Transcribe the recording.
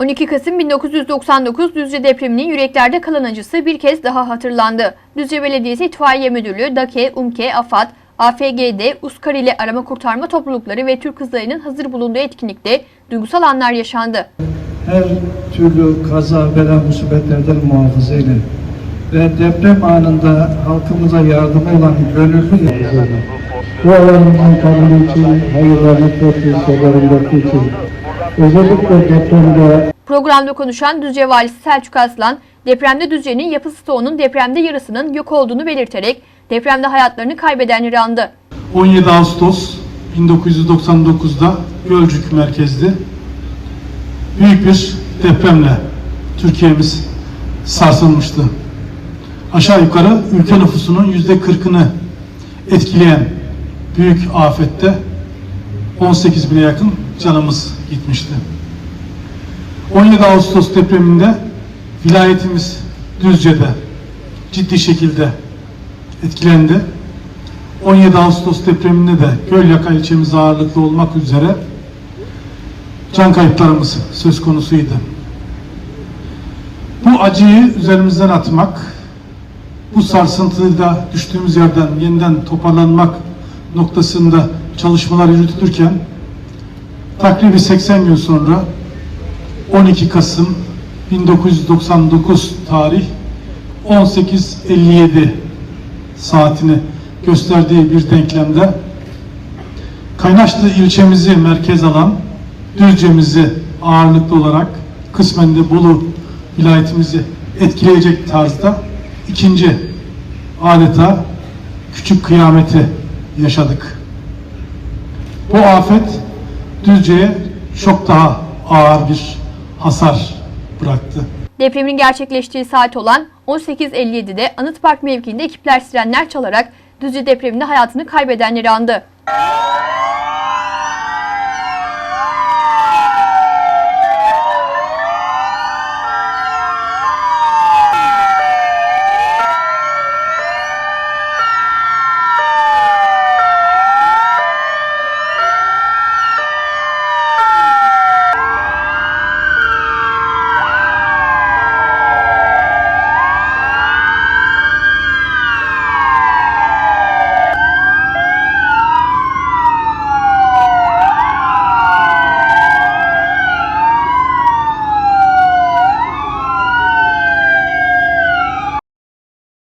12 Kasım 1999 Düzce depreminin yüreklerde kalan acısı bir kez daha hatırlandı. Düzce Belediyesi İtfaiye Müdürlüğü, DAKE, UMKE, AFAD, AFGD, USKAR ile arama kurtarma toplulukları ve Türk kızlarının hazır bulunduğu etkinlikte duygusal anlar yaşandı. her türlü kaza bela musibetlerden muhafaza eyle. Ve deprem anında halkımıza yardımı olan gönüllü yerlerine dualarımızın kabulü için, hayırlarını versin için. Özellikle depremde Programda konuşan Düzce Valisi Selçuk Aslan, depremde Düzce'nin yapı stoğunun depremde yarısının yok olduğunu belirterek depremde hayatlarını kaybedenleri andı. 17 Ağustos 1999'da Gölcük merkezli büyük bir depremle Türkiye'miz sarsılmıştı. Aşağı yukarı ülke nüfusunun yüzde 40'ını etkileyen büyük afette 18 bine yakın canımız gitmişti. 17 Ağustos depreminde vilayetimiz Düzce'de ciddi şekilde etkilendi. 17 Ağustos depreminde de Gölyaka ilçemiz ağırlıklı olmak üzere can kayıplarımız söz konusuydu. Bu acıyı üzerimizden atmak, bu sarsıntıda düştüğümüz yerden yeniden toparlanmak noktasında çalışmalar yürütülürken takribi 80 gün sonra 12 Kasım 1999 tarih 18.57 saatini gösterdiği bir denklemde Kaynaşlı ilçemizi merkez alan Düzce'mizi ağırlıklı olarak kısmen de Bolu vilayetimizi etkileyecek tarzda ikinci adeta küçük kıyameti yaşadık. Bu afet Düzce'ye çok daha ağır bir hasar bıraktı. Depremin gerçekleştiği saat olan 18.57'de Anıt Park mevkiinde ekipler sirenler çalarak Düzce depreminde hayatını kaybedenleri andı.